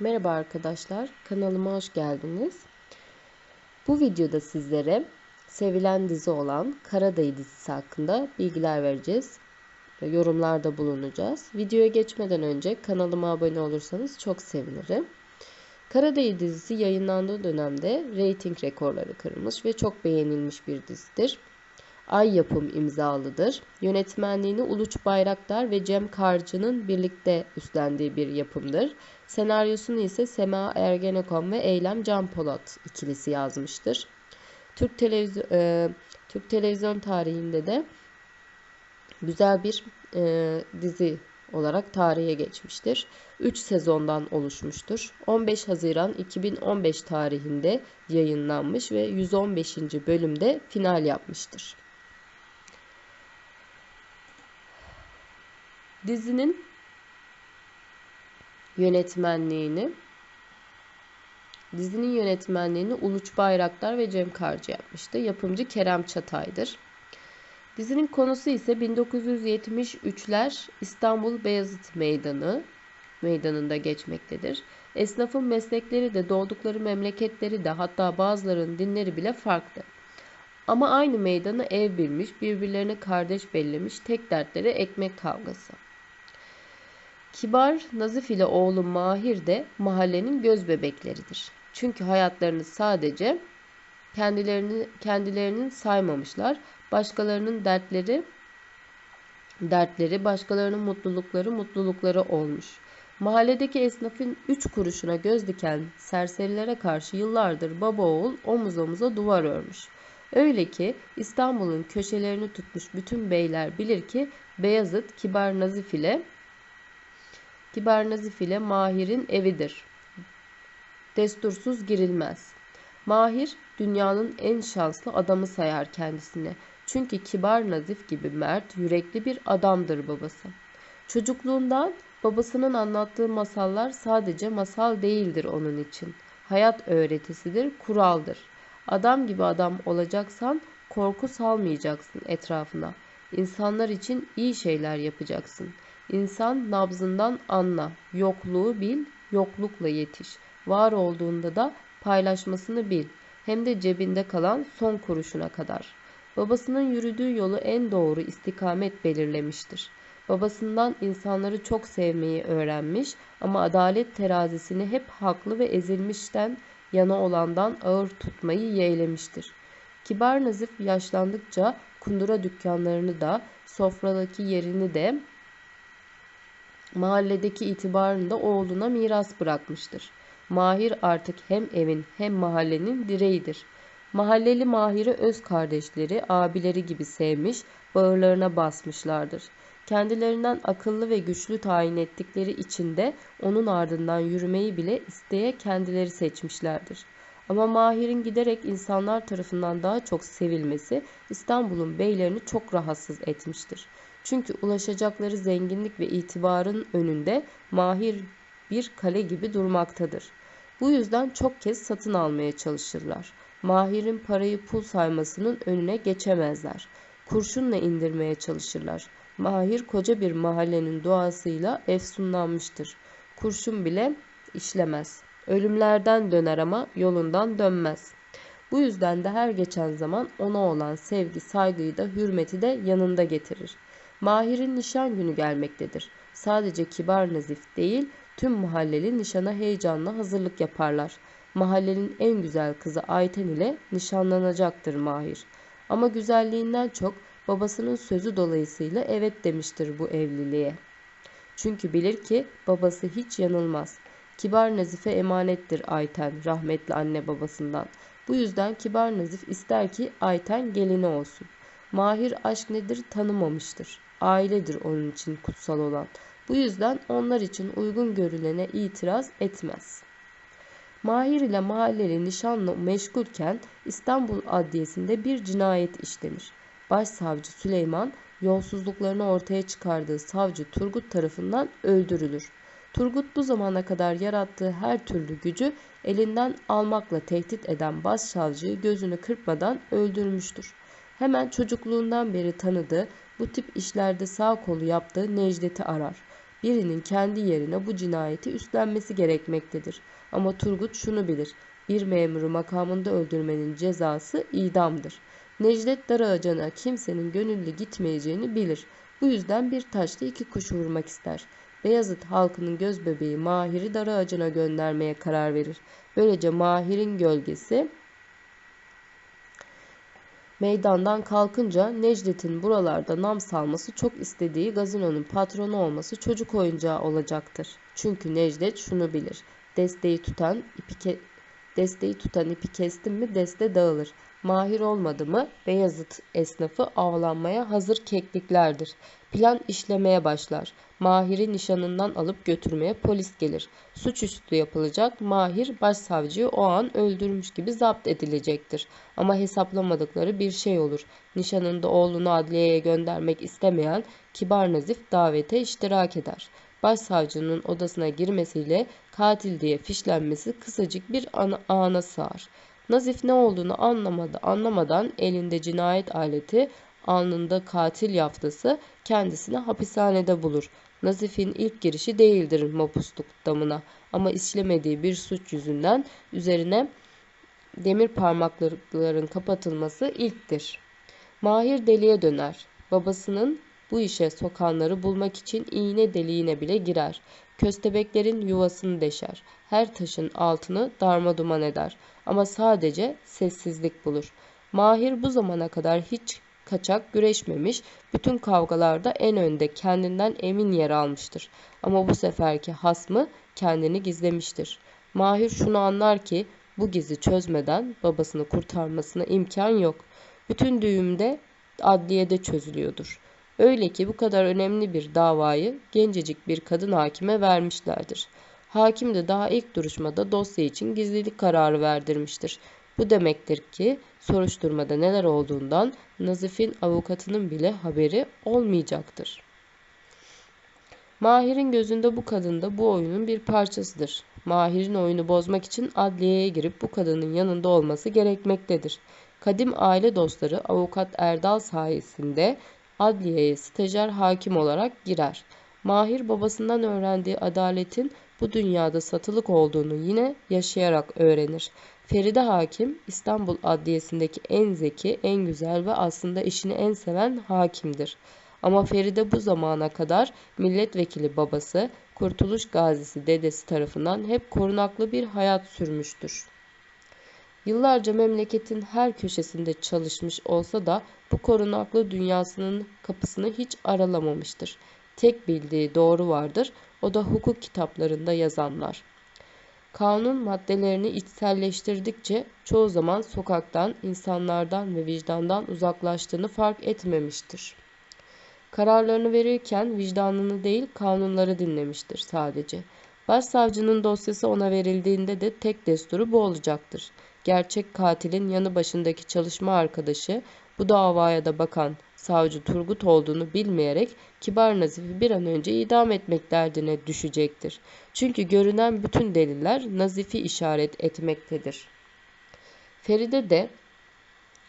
Merhaba arkadaşlar, kanalıma hoş geldiniz. Bu videoda sizlere sevilen dizi olan Karadayı dizisi hakkında bilgiler vereceğiz. Yorumlarda bulunacağız. Videoya geçmeden önce kanalıma abone olursanız çok sevinirim. Karadayı dizisi yayınlandığı dönemde reyting rekorları kırmış ve çok beğenilmiş bir dizidir. Ay Yapım imzalıdır. Yönetmenliğini Uluç Bayraktar ve Cem Karcı'nın birlikte üstlendiği bir yapımdır. Senaryosunu ise Sema Ergenekon ve Eylem Can Polat ikilisi yazmıştır. Türk televizyon e, Türk televizyon tarihinde de güzel bir e, dizi olarak tarihe geçmiştir. 3 sezondan oluşmuştur. 15 Haziran 2015 tarihinde yayınlanmış ve 115. bölümde final yapmıştır. Dizinin yönetmenliğini dizinin yönetmenliğini Uluç Bayraktar ve Cem Karcı yapmıştı. Yapımcı Kerem Çatay'dır. Dizinin konusu ise 1973'ler İstanbul Beyazıt Meydanı meydanında geçmektedir. Esnafın meslekleri de doğdukları memleketleri de hatta bazılarının dinleri bile farklı. Ama aynı meydanı ev bilmiş, birbirlerine kardeş bellemiş, tek dertleri ekmek kavgası. Kibar, nazif ile oğlu Mahir de mahallenin göz bebekleridir. Çünkü hayatlarını sadece kendilerini kendilerinin saymamışlar. Başkalarının dertleri dertleri, başkalarının mutlulukları mutlulukları olmuş. Mahalledeki esnafın üç kuruşuna göz diken serserilere karşı yıllardır baba oğul omuz omuza duvar örmüş. Öyle ki İstanbul'un köşelerini tutmuş bütün beyler bilir ki Beyazıt Kibar Nazif ile Kibar Nazif ile Mahir'in evidir. Destursuz girilmez. Mahir dünyanın en şanslı adamı sayar kendisini. Çünkü Kibar Nazif gibi mert, yürekli bir adamdır babası. Çocukluğundan babasının anlattığı masallar sadece masal değildir onun için. Hayat öğretisidir, kuraldır. Adam gibi adam olacaksan korku salmayacaksın etrafına. İnsanlar için iyi şeyler yapacaksın.'' İnsan nabzından anla, yokluğu bil, yoklukla yetiş. Var olduğunda da paylaşmasını bil. Hem de cebinde kalan son kuruşuna kadar. Babasının yürüdüğü yolu en doğru istikamet belirlemiştir. Babasından insanları çok sevmeyi öğrenmiş ama adalet terazisini hep haklı ve ezilmişten yana olandan ağır tutmayı yeğlemiştir. Kibar Nazif yaşlandıkça kundura dükkanlarını da, sofradaki yerini de mahalledeki itibarını da oğluna miras bırakmıştır. Mahir artık hem evin hem mahallenin direğidir. Mahalleli Mahir'i öz kardeşleri, abileri gibi sevmiş, bağırlarına basmışlardır. Kendilerinden akıllı ve güçlü tayin ettikleri için de onun ardından yürümeyi bile isteye kendileri seçmişlerdir. Ama Mahir'in giderek insanlar tarafından daha çok sevilmesi İstanbul'un beylerini çok rahatsız etmiştir. Çünkü ulaşacakları zenginlik ve itibarın önünde mahir bir kale gibi durmaktadır. Bu yüzden çok kez satın almaya çalışırlar. Mahir'in parayı pul saymasının önüne geçemezler. Kurşunla indirmeye çalışırlar. Mahir koca bir mahallenin doğasıyla efsunlanmıştır. Kurşun bile işlemez. Ölümlerden döner ama yolundan dönmez. Bu yüzden de her geçen zaman ona olan sevgi, saygıyı da hürmeti de yanında getirir. Mahir'in nişan günü gelmektedir. Sadece kibar nazif değil, tüm mahalleli nişana heyecanla hazırlık yaparlar. Mahallenin en güzel kızı Ayten ile nişanlanacaktır Mahir. Ama güzelliğinden çok babasının sözü dolayısıyla evet demiştir bu evliliğe. Çünkü bilir ki babası hiç yanılmaz. Kibar Nazif'e emanettir Ayten rahmetli anne babasından. Bu yüzden Kibar Nazif ister ki Ayten gelini olsun. Mahir aşk nedir tanımamıştır ailedir onun için kutsal olan. Bu yüzden onlar için uygun görülene itiraz etmez. Mahir ile mahalleli nişanlı meşgulken İstanbul Adliyesi'nde bir cinayet işlenir. Başsavcı Süleyman yolsuzluklarını ortaya çıkardığı savcı Turgut tarafından öldürülür. Turgut bu zamana kadar yarattığı her türlü gücü elinden almakla tehdit eden başsavcıyı gözünü kırpmadan öldürmüştür. Hemen çocukluğundan beri tanıdığı bu tip işlerde sağ kolu yaptığı Necdet'i arar. Birinin kendi yerine bu cinayeti üstlenmesi gerekmektedir. Ama Turgut şunu bilir. Bir memuru makamında öldürmenin cezası idamdır. Necdet Darağacan'a kimsenin gönüllü gitmeyeceğini bilir. Bu yüzden bir taşla iki kuş vurmak ister. Beyazıt halkının gözbebeği Mahir'i Darağacan'a göndermeye karar verir. Böylece Mahir'in gölgesi meydandan kalkınca Necdet'in buralarda nam salması çok istediği gazinonun patronu olması çocuk oyuncağı olacaktır. Çünkü Necdet şunu bilir. Desteği tutan ipi desteği tutan ipi kestim mi deste dağılır. Mahir olmadı mı Beyazıt esnafı avlanmaya hazır kekliklerdir. Plan işlemeye başlar. Mahir'i nişanından alıp götürmeye polis gelir. Suçüstü yapılacak. Mahir başsavcıyı o an öldürmüş gibi zapt edilecektir. Ama hesaplamadıkları bir şey olur. Nişanında oğlunu adliyeye göndermek istemeyen kibar nazif davete iştirak eder. Başsavcının odasına girmesiyle katil diye fişlenmesi kısacık bir ana, ana sığar. Nazif ne olduğunu anlamadı, anlamadan elinde cinayet aleti, alnında katil yaftası kendisini hapishanede bulur. Nazif'in ilk girişi değildir mapusluk damına ama işlemediği bir suç yüzünden üzerine demir parmaklıkların kapatılması ilktir. Mahir deliye döner. Babasının bu işe sokanları bulmak için iğne deliğine bile girer. Köstebeklerin yuvasını deşer. Her taşın altını darma duman eder. Ama sadece sessizlik bulur. Mahir bu zamana kadar hiç kaçak güreşmemiş, bütün kavgalarda en önde kendinden emin yer almıştır. Ama bu seferki hasmı kendini gizlemiştir. Mahir şunu anlar ki bu gizi çözmeden babasını kurtarmasına imkan yok. Bütün düğümde adliyede çözülüyordur. Öyle ki bu kadar önemli bir davayı gencecik bir kadın hakime vermişlerdir. Hakim de daha ilk duruşmada dosya için gizlilik kararı verdirmiştir. Bu demektir ki soruşturmada neler olduğundan Nazif'in avukatının bile haberi olmayacaktır. Mahir'in gözünde bu kadın da bu oyunun bir parçasıdır. Mahir'in oyunu bozmak için adliyeye girip bu kadının yanında olması gerekmektedir. Kadim aile dostları avukat Erdal sayesinde adliyeye stajyer hakim olarak girer. Mahir babasından öğrendiği adaletin bu dünyada satılık olduğunu yine yaşayarak öğrenir. Feride Hakim İstanbul Adliyesi'ndeki en zeki, en güzel ve aslında işini en seven hakimdir. Ama Feride bu zamana kadar milletvekili babası, Kurtuluş Gazisi dedesi tarafından hep korunaklı bir hayat sürmüştür. Yıllarca memleketin her köşesinde çalışmış olsa da bu korunaklı dünyasının kapısını hiç aralamamıştır. Tek bildiği doğru vardır, o da hukuk kitaplarında yazanlar. Kanun maddelerini içselleştirdikçe çoğu zaman sokaktan, insanlardan ve vicdandan uzaklaştığını fark etmemiştir. Kararlarını verirken vicdanını değil kanunları dinlemiştir sadece. Başsavcının dosyası ona verildiğinde de tek desturu bu olacaktır. Gerçek katilin yanı başındaki çalışma arkadaşı bu davaya da bakan savcı Turgut olduğunu bilmeyerek Kibar Nazif'i bir an önce idam etmek derdine düşecektir. Çünkü görünen bütün deliller Nazif'i işaret etmektedir. Feride de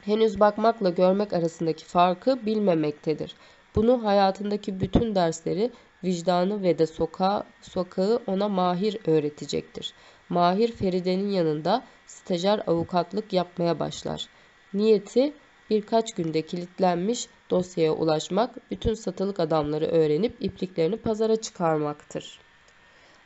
henüz bakmakla görmek arasındaki farkı bilmemektedir. Bunu hayatındaki bütün dersleri, vicdanı ve de sokağı, sokağı ona Mahir öğretecektir. Mahir Feride'nin yanında stajyer avukatlık yapmaya başlar. Niyeti birkaç günde kilitlenmiş dosyaya ulaşmak, bütün satılık adamları öğrenip ipliklerini pazara çıkarmaktır.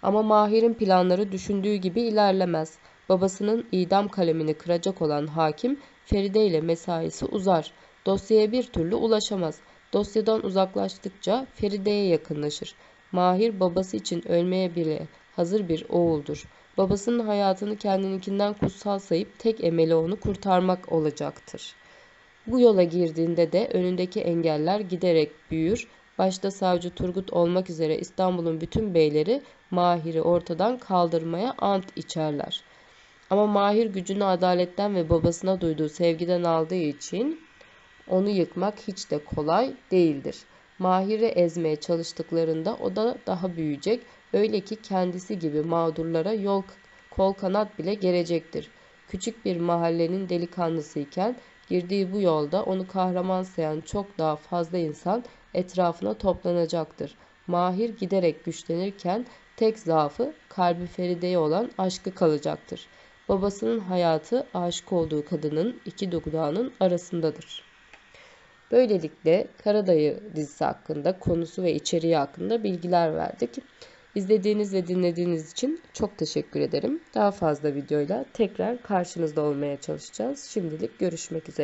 Ama Mahir'in planları düşündüğü gibi ilerlemez. Babasının idam kalemini kıracak olan hakim Feride ile mesaisi uzar. Dosyaya bir türlü ulaşamaz. Dosyadan uzaklaştıkça Feride'ye yakınlaşır. Mahir babası için ölmeye bile hazır bir oğuldur. Babasının hayatını kendininkinden kutsal sayıp tek emeli onu kurtarmak olacaktır. Bu yola girdiğinde de önündeki engeller giderek büyür. Başta savcı Turgut olmak üzere İstanbul'un bütün beyleri Mahir'i ortadan kaldırmaya ant içerler. Ama Mahir gücünü adaletten ve babasına duyduğu sevgiden aldığı için onu yıkmak hiç de kolay değildir. Mahir'i ezmeye çalıştıklarında o da daha büyüyecek. Öyle ki kendisi gibi mağdurlara yol kol kanat bile gelecektir. Küçük bir mahallenin delikanlısıyken girdiği bu yolda onu kahraman sayan çok daha fazla insan etrafına toplanacaktır. Mahir giderek güçlenirken tek zaafı kalbi Feride'ye olan aşkı kalacaktır. Babasının hayatı aşık olduğu kadının iki dudağının arasındadır. Böylelikle Karadayı dizisi hakkında konusu ve içeriği hakkında bilgiler verdik. İzlediğiniz ve dinlediğiniz için çok teşekkür ederim. Daha fazla videoyla tekrar karşınızda olmaya çalışacağız. Şimdilik görüşmek üzere.